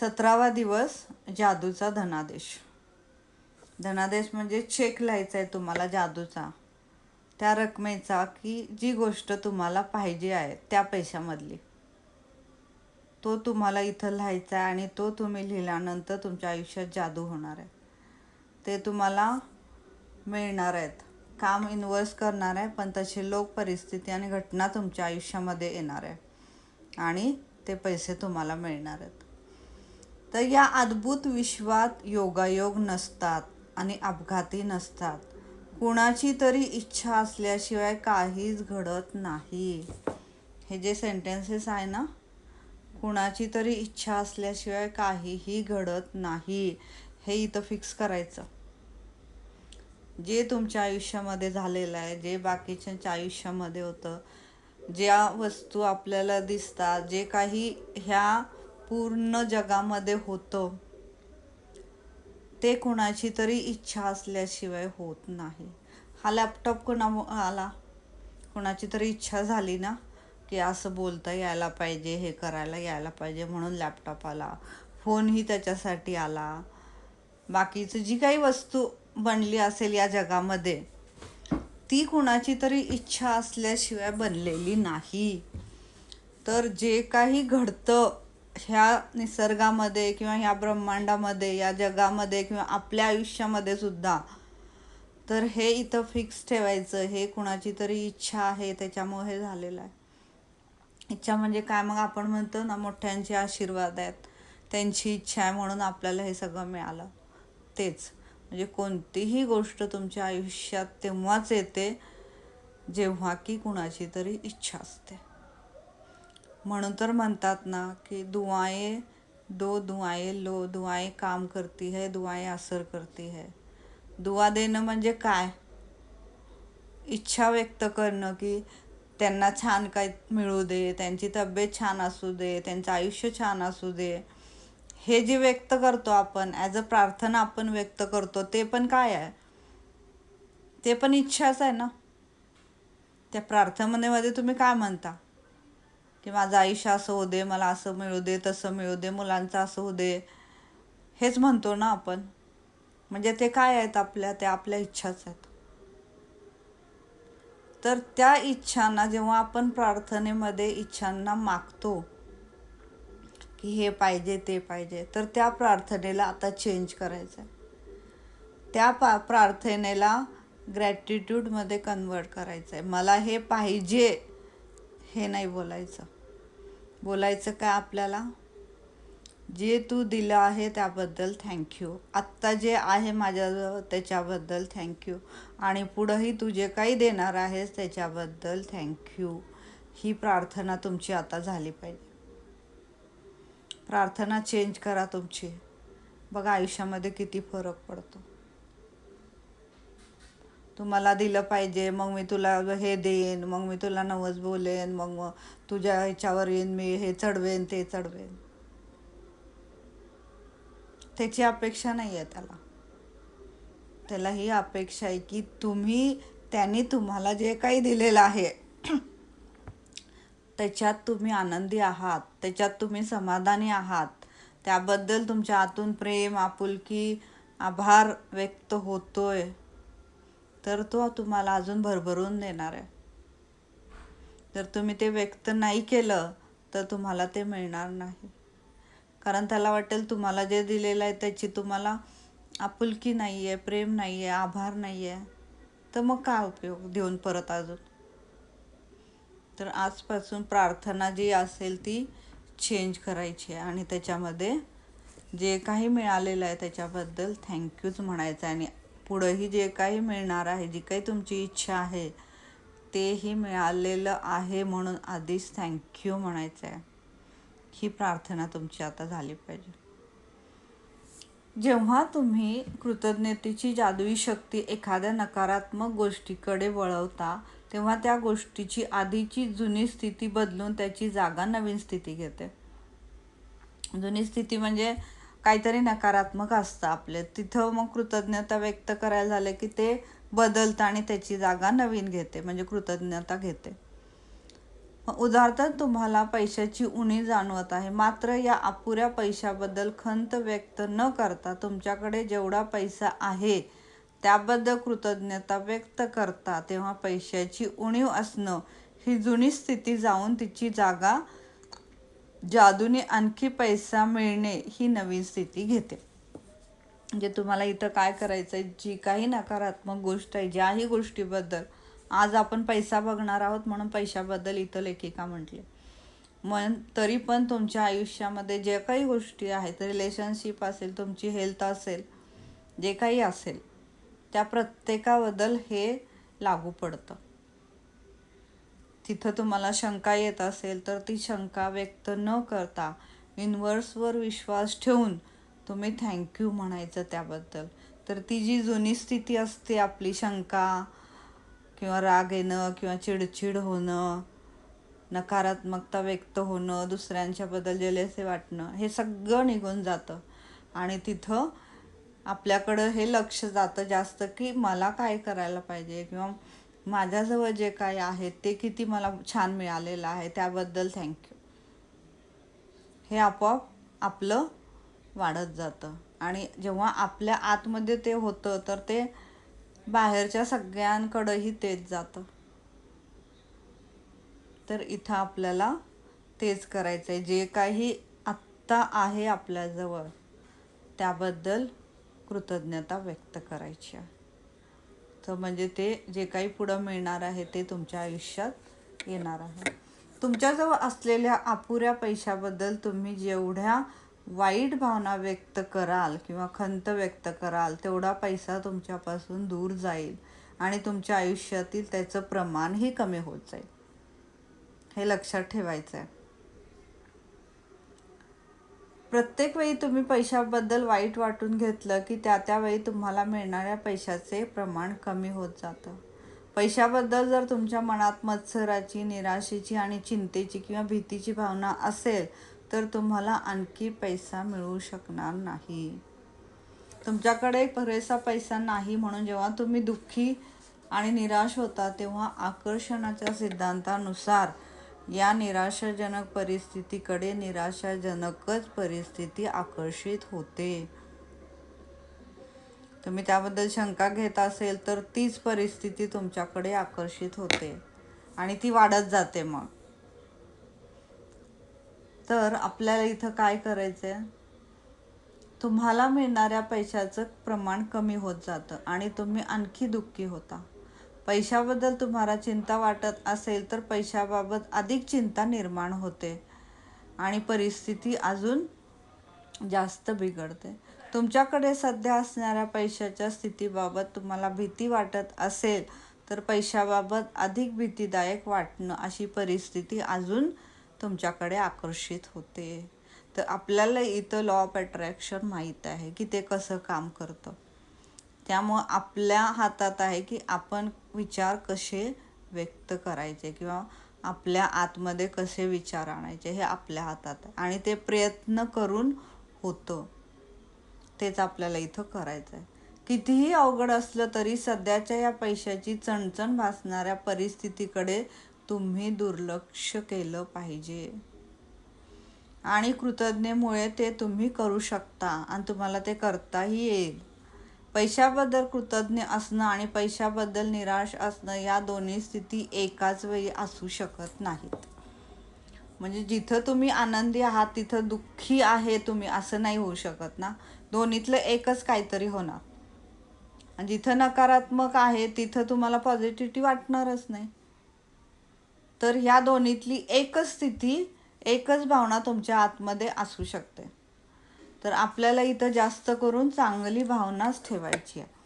सतरावा दिवस जादूचा धनादेश. धनादेश म्हणजे चेक लिहायचा आहे तुम्हाला जादूचा. त्या रकमेचा की जी गोष्ट तुम्हाला पाहिजे आहे त्या पैशामधली. तो तुम्हाला इथं लिहायचा आहे आणि तो तुम्ही लिहिल्यानंतर तुमच्या आयुष्यात जादू होणार आहे. ते तुम्हाला मिळणार आहेत. काम इन्वर्स करणार आहे पण तशी लोक परिस्थिती आणि घटना तुमच्या आयुष्यामध्ये येणार आहे. आणि ते पैसे तुम्हाला मिळणार आहेत. तर या अद्भुत विश्वात योगायोग नसतात आणि अपघाती नसतात. कुणाची तरी इच्छा असल्याशिवाय काहीच घडत नाही. हे जे सेंटेन्सेस आहे ना कुणाची तरी इच्छा असल्याशिवाय काहीही घडत नाही. हे इथं फिक्स करायचं. जे तुमच्या आयुष्यामध्ये झालेलं आहे जे बाकीच्यांच्या आयुष्यामध्ये होतं ज्या वस्तू आपल्याला दिसतात जे काही ह्या पूर्ण जगामध्ये होतं. ते कुणाची तरी इच्छा असल्याशिवाय होत नाही. हा लॅपटॉप कोणा आला? कुणाची तरी इच्छा झाली ना? की असं बोलता यायला पाहिजे हे करायला यायला पाहिजे म्हणून लॅपटॉप आला. फोनही त्याच्यासाठी आला. बाकीचं जी काही वस्तू बनली असेल या जगामध्ये ती कुणाची तरी इच्छा असल्याशिवाय बनलेली नाही. तर जे काही घडतं ह्या निसर्गामध्ये किंवा ह्या ब्रह्मांडामध्ये या जगामध्ये किंवा आपल्या आयुष्यामध्ये सुद्धा तर हे इथं फिक्स ठेवायचं. हे कुणाची तरी इच्छा आहे त्याच्यामुळे हे झालेलं आहे. इच्छा म्हणजे काय? मग आपण म्हणतो ना मोठ्यांचे आशीर्वाद आहेत. त्यांची इच्छा आहे म्हणून आपल्याला हे सगळं मिळालं. तेच. म्हणजे कोणतीही गोष्ट तुमच्या आयुष्यात तेव्हाच येते जेव्हा की कुणाची तरी इच्छा असते. म्हणून तर म्हणतात ना की दुआए दो दुआए लो दुआए काम करती है दुआए असर करती है. दुआ देणं म्हणजे काय? इच्छा व्यक्त करणं की त्यांना छान काय मिळू दे त्यांची तब्येत छान असू दे त्यांचं आयुष्य छान असू दे. हे जे व्यक्त करतो आपण ॲज अ प्रार्थना आपण व्यक्त करतो ते पण काय आहे? ते पण इच्छाच आहे ना? त्या प्रार्थनेमध्ये तुम्ही काय म्हणता? की माझं आयुष्य असं होऊ दे मला असं मिळू दे तसं मिळू दे मुलांचं असं होऊ दे. हेच म्हणतो ना आपण. म्हणजे ते काय आहेत आपल्या? त्या आपल्या इच्छाच आहेत. तर त्या इच्छांना जेव्हा आपण प्रार्थनेमध्ये इच्छांना मागतो की हे पाहिजे ते पाहिजे तर त्या प्रार्थनेला आता चेंज करायचं आहे त्या पा प्रार्थनेला ग्रॅटिट्यूडमध्ये कन्वर्ट करायचं आहे मला हे पाहिजे हे नाही बोलायचं. बोलायचं काय आपल्याला? जे तू दिलं आहे त्याबद्दल थँक्यू आत्ता जे आहे माझ्याजवळ त्याच्याबद्दल थँक्यू आणि पुढंही तू जे काही देणार आहेस त्याच्याबद्दल थँक्यू ही प्रार्थना तुमची आता झाली पाहिजे. प्रार्थना चेंज करा तुमची. बघा आयुष्यामध्ये किती फरक पडतो. तुम्हाला दिलं पाहिजे मग मी तुला हे देईन मग मी तुला नवस बोलेन मग मग तुझ्या ह्याच्यावर येईन मी हे चढवेन ते चढवेन. त्याची अपेक्षा नाही आहे त्याला. त्याला ही अपेक्षा आहे की तुम्ही त्यांनी तुम्हाला जे काही दिलेलं आहे त्याच्यात तुम्ही आनंदी आहात त्याच्यात तुम्ही समाधानी आहात. त्याबद्दल तुमच्या आतून प्रेम आपुलकी आभार व्यक्त होतोय. तर तो तुम्हाला अजून भरभरून देणार आहे. जर तुम्ही ते व्यक्त नाही केलं तर तुम्हाला ते मिळणार नाही. कारण त्याला वाटेल तुम्हाला जे दिलेलं आहे त्याची तुम्हाला आपुलकी नाही आहे प्रेम नाही आहे आभार नाही आहे. तर मग काय उपयोग देऊन परत अजून? तर आजपासून प्रार्थना जी असेल ती चेंज करायची आहे. आणि त्याच्यामध्ये जे काही मिळालेलं आहे त्याच्याबद्दल थँक्यूच म्हणायचं आहे. आणि पुढंही जे काही मिळणार आहे जी काही तुमची इच्छा आहे तेही मिळालेलं आहे म्हणून आधीच थँक्यू म्हणायचं आहे ही प्रार्थना तुमची आता झाली पाहिजे. जेव्हा तुम्ही कृतज्ञतेची जादुई शक्ती एखाद्या नकारात्मक गोष्टीकडे वळवता तेव्हा त्या गोष्टीची आधीची जुनी स्थिती बदलून त्याची जागा नवीन स्थिती घेते. जुनी स्थिती म्हणजे काहीतरी नकारात्मक असतं आपले. तिथं मग कृतज्ञता व्यक्त करायला झालं की ते बदलतं आणि त्याची जागा नवीन घेते म्हणजे कृतज्ञता घेते. उदाहरणार्थ तुम्हाला पैशाची उणी जाणवत आहे. मात्र या अपुऱ्या पैशाबद्दल खंत व्यक्त न करता तुमच्याकडे जेवढा पैसा आहे त्याबद्दल कृतज्ञता व्यक्त करता तेव्हा पैशाची उणीव असणं ही जुनी स्थिती जाऊन तिची जागा जादूने आणखी पैसा मिळणे ही नवीन स्थिती घेते. म्हणजे तुम्हाला इथं काय करायचं आहे जी काही नकारात्मक गोष्ट आहे ज्याही गोष्टीबद्दल. आज आपण पैसा बघणार आहोत म्हणून पैशाबद्दल इथं लेखिका म्हटले. मन तरी पण तुमच्या आयुष्यामध्ये जे काही गोष्टी आहेत रिलेशनशिप असेल तुमची हेल्थ असेल जे काही असेल त्या प्रत्येकाबद्दल हे लागू पडतं. तिथं तुम्हाला शंका येत असेल तर ती शंका व्यक्त न करता युनिवर्सवर विश्वास ठेवून तुम्ही थँक्यू म्हणायचं त्याबद्दल. तर ती जी जुनी स्थिती असते आपली शंका किंवा राग येणं किंवा चिडचिड होणं नकारात्मकता व्यक्त होणं दुसऱ्यांच्याबद्दल जलेसे वाटणं हे सगळं निघून जातं. आणि तिथं आपल्याकडं हे लक्ष जातं जास्त की मला काय करायला पाहिजे किंवा माझ्याजवळ जे काही आहे ते किती मला छान मिळालेलं आहे त्याबद्दल थँक्यू हे आपोआप आपलं वाढत जातं. आणि जेव्हा आपल्या आतमध्ये ते होतं तर ते बाहेरच्या सगळ्यांकडंही तेच जातं. तर इथं आपल्याला तेच करायचं आहे जे काही आत्ता आहे आपल्याजवळ त्याबद्दल कृतज्ञता व्यक्त करायची आहे. तर म्हणजे ते जे काही पुढं मिळणार आहे ते तुमच्या आयुष्यात येणार आहे. तुमच्याजवळ असलेल्या अपुऱ्या पैशाबद्दल तुम्ही जेवढ्या वाईट भावना व्यक्त कराल किंवा खंत व्यक्त कराल तेवढा पैसा तुमच्यापासून दूर जाईल आणि तुमच्या आयुष्यातील त्याचं प्रमाणही कमी होत जाईल. हे लक्षात ठेवायचं आहे प्रत्येक वेळी तुम्ही पैशाबद्दल वाईट वाटून घेतलं की त्या त्यावेळी तुम्हाला मिळणाऱ्या पैशाचे प्रमाण कमी होत जातं. पैशाबद्दल जर तुमच्या मनात मत्सराची निराशेची आणि चिंतेची किंवा भीतीची भावना असेल तर तुम्हाला आणखी पैसा मिळू शकणार नाही. तुमच्याकडे पुरेसा पैसा नाही म्हणून जेव्हा तुम्ही दुःखी आणि निराश होता तेव्हा आकर्षणाच्या सिद्धांतानुसार या निराशाजनक परिस्थितीकडे निराशाजनकच परिस्थिती आकर्षित होते. तुम्ही त्याबद्दल शंका घेत असेल तर तीच परिस्थिती तुमच्याकडे आकर्षित होते आणि ती वाढत जाते मग. तर आपल्याला इथं काय करायचं आहे तुम्हाला मिळणाऱ्या पैशाचं प्रमाण कमी होत जातं आणि तुम्ही आणखी दुःखी होता. पैशाबद्दल तुम्हाला चिंता वाटत असेल तर पैशाबाबत अधिक चिंता निर्माण होते आणि परिस्थिती अजून जास्त बिघडते. तुमच्याकडे सध्या असणाऱ्या पैशाच्या स्थितीबाबत तुम्हाला भीती वाटत असेल तर पैशाबाबत अधिक भीतीदायक वाटणं अशी परिस्थिती अजून तुमच्याकडे आकर्षित होते. तर आपल्याला इथं लॉ ऑफ अट्रॅक्शन माहीत आहे की ते कसं काम करतं. त्यामुळं आपल्या हातात आहे की आपण विचार कसे व्यक्त करायचे किंवा आपल्या आतमध्ये कसे विचार आणायचे हे आपल्या हातात आहे. आणि ते प्रयत्न करून होतं. तेच आपल्याला इथं करायचं आहे. कितीही अवघड असलं तरी सध्याच्या या पैशाची चणचण भासणाऱ्या परिस्थितीकडे तुम्ही दुर्लक्ष केलं पाहिजे. आणि कृतज्ञेमुळे ते तुम्ही करू शकता आणि तुम्हाला ते करताही येईल. पैशाबद्दल कृतज्ञ असणं आणि पैशाबद्दल निराश असणं या दोन्ही स्थिती एकाच वेळी असू शकत नाहीत. म्हणजे जिथं तुम्ही आनंदी आहात तिथं दुःखी आहे तुम्ही असं नाही होऊ शकत ना. दोन्हीतलं एकच काहीतरी होणार. आणि जिथं नकारात्मक आहे तिथं तुम्हाला पॉझिटिव्हिटी वाटणारच नाही. तर ह्या दोन्हीतली एकच स्थिती एकच भावना तुमच्या आतमध्ये असू शकते. तर आपल्याला इथं जास्त करून चांगली भावनाच ठेवायची आहे.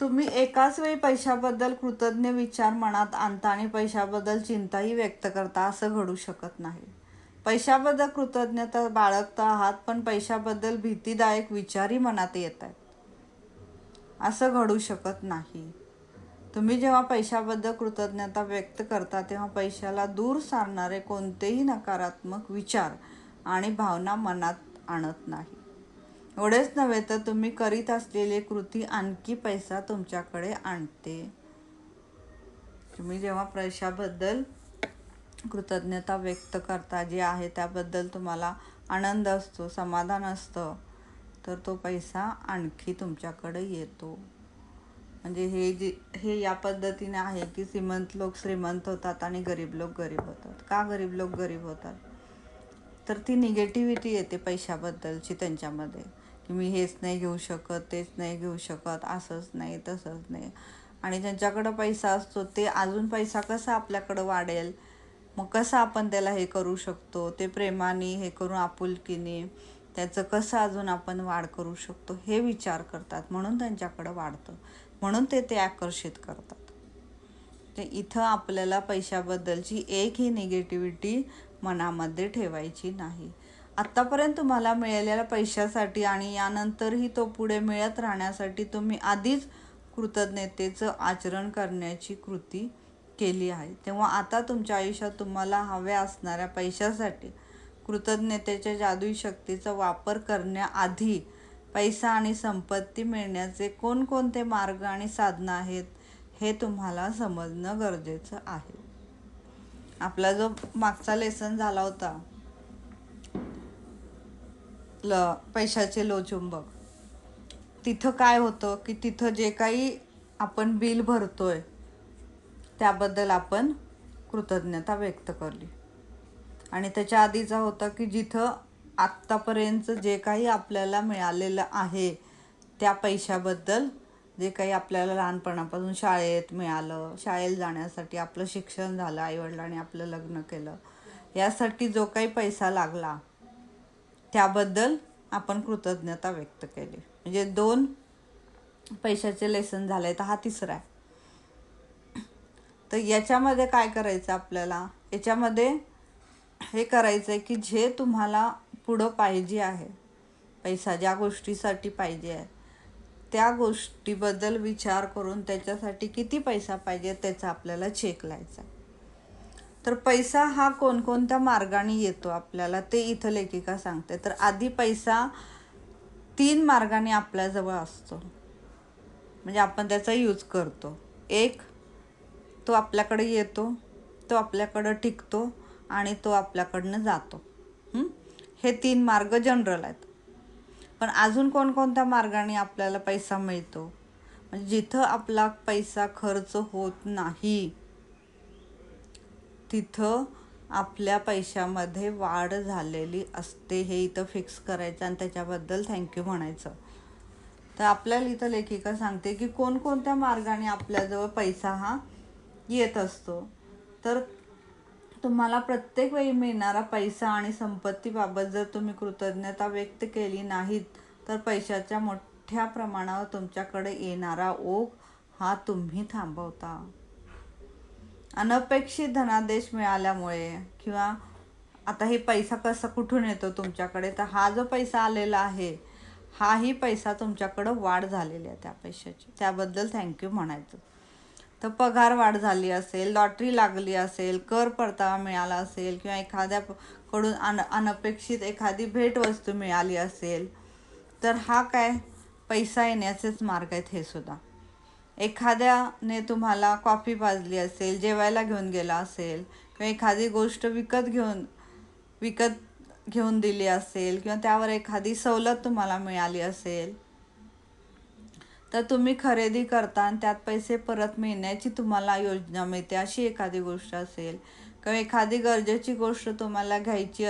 तुम्ही एकाच वेळी पैशाबद्दल कृतज्ञ विचार मनात आणता आणि पैशाबद्दल चिंताही व्यक्त करता असं घडू शकत नाही. पैशाबद्दल कृतज्ञता बाळगता आहात पण पैशाबद्दल भीतीदायक विचारही मनात येत आहेत. असं घडू शकत नाही. तुम्ही जेव्हा पैशाबद्दल कृतज्ञता व्यक्त करता तेव्हा पैशाला दूर सारणारे कोणतेही नकारात्मक विचार आणि भावना मनात आणत नाही. एवढेच नव्हे तर तुम्ही करीत असलेली कृती आणखी पैसा तुमच्याकडे आणते. तुम्ही जेव्हा पैशाबद्दल कृतज्ञता व्यक्त करता जे आहे त्याबद्दल तुम्हाला आनंद असतो समाधान असतं तर तो पैसा आणखी तुमच्याकडे येतो. म्हणजे हे जे हे या पद्धतीने आहे की श्रीमंत लोक श्रीमंत होतात आणि गरीब लोक गरीब होतात. का गरीब लोक गरीब होतात? तर ती निगेटिव्हिटी येते पैशाबद्दलची त्यांच्यामध्ये. की मी हेच नाही घेऊ शकत तेच नाही घेऊ शकत असंच नाही तसंच नाही. आणि ज्यांच्याकडं पैसा असतो ते अजून पैसा कसा आपल्याकडं वाढेल? मग कसं आपण त्याला हे करू शकतो? ते प्रेमाने हे करून आपुलकीने त्याचं कसं अजून आपण वाढ करू शकतो? हे विचार करतात. म्हणून त्यांच्याकडं वाढतं. म्हणून ते ते आकर्षित करतात. ते इथं आपल्याला पैशाबद्दलची एकही निगेटिव्हिटी मनामध्ये ठेवायची नाही. आत्तापर्यंत तुम्हाला मिळालेल्या पैशासाठी आणि यानंतरही तो पुढे मिळत राहण्यासाठी तुम्ही आधीच कृतज्ञतेचं आचरण करण्याची कृती केली आहे. तेव्हा आता तुमच्या आयुष्यात तुम्हाला हव्या असणाऱ्या पैशासाठी कृतज्ञतेच्या जादुई शक्तीचा वापर करण्याआधी पैसा आणि संपत्ती मिळण्याचे कोणकोणते मार्ग आणि साधनं आहेत? हे तुम्हाला समजणं गरजेचं आहे. आपला जो मागचा लेसन झाला होता ल पैशाचे लोचुंबक तिथं काय होतं की तिथं जे काही आपण बिल भरतोय त्याबद्दल आपण कृतज्ञता व्यक्त करली. आणि त्याच्या आधीचा होता की जिथं आत्तापर्यंत जे काही आपल्याला मिळालेलं आहे त्या पैशाबद्दल जे काही आपल्याला लहानपणापासून शाळेत मिळालं शाळेत जाण्यासाठी आपलं शिक्षण झालं आईवडिलांनी आपलं लग्न केलं यासाठी जो काही पैसा लागला त्याबद्दल आपण कृतज्ञता व्यक्त केली. म्हणजे दोन पैशाचे लेसन झाले तर हा तिसरा आहे. तर याच्यामध्ये काय करायचं आपल्याला? याच्यामध्ये हे करायचं आहे की जे तुम्हाला पुढं पाहिजे आहे पैसा ज्या गोष्टीसाठी पाहिजे आहे त्या गोष्टीबद्दल विचार करून त्याच्यासाठी किती पैसा पाहिजे त्याचा आपल्याला चेक लायचा. तर पैसा हा कोणकोणत्या मार्गाने येतो आपल्याला ते इथं लेखिका सांगते. तर आधी पैसा तीन मार्गाने आपल्याजवळ असतो. म्हणजे आपण त्याचा यूज करतो. एक तो आपल्याकडे येतो तो आपल्याकडं टिकतो आणि तो आपल्याकडनं जातो. हे? तीन मार्ग जनरल आहेत. पण अजून कोणकोणत्या मार्गाने आपल्याला पैसा मिळतो? म्हणजे जिथं आपला पैसा खर्च होत नाही तिथं आपल्या पैशामध्ये वाढ झालेली असते हे इथं फिक्स करायचं आणि त्याच्याबद्दल थँक्यू म्हणायचं. तर आपल्याला इथं लेखिका सांगते की कोणकोणत्या मार्गाने आपल्याजवळ पैसा हा येत असतो. तर तुम्हाला प्रत्येक वेळी मिळणारा पैसा आणि संपत्तीबाबत जर तुम्ही कृतज्ञता व्यक्त केली नाहीत तर पैशाच्या मोठ्या प्रमाणावर तुमच्याकडे येणारा ओघ हा तुम्ही थांबवता. अनपेक्षित धनादेश मिळाल्यामुळे किंवा आता हे पैसा कसा कुठून येतो तुमच्याकडे तर हा जो पैसा आलेला आहे हाही पैसा तुमच्याकडं वाढ झालेली आहे त्या पैशाची. त्याबद्दल थँक्यू म्हणायचं. तर पगार वाढ झाली असेल लॉटरी लागली असेल कर परतावा मिळाला असेल किंवा एखाद्याकडून अन अनपेक्षित एखादी भेटवस्तू मिळाली असेल तर हा काय पैसा येण्याचेच मार्ग आहेत हे सुद्धा. एखाद्याने तुम्हाला कॉफी पाजली असेल जेवायला घेऊन गेला असेल किंवा एखादी गोष्ट विकत घेऊन विकत घेऊन दिली असेल किंवा त्यावर एखादी सवलत तुम्हाला मिळाली असेल तर तुम्ही खरेदी करता आणि त्यात पैसे परत मिळण्याची तुम्हाला योजना मिळते अशी एखादी गोष्ट असेल. किंवा एखादी गरजेची गोष्ट तुम्हाला घ्यायची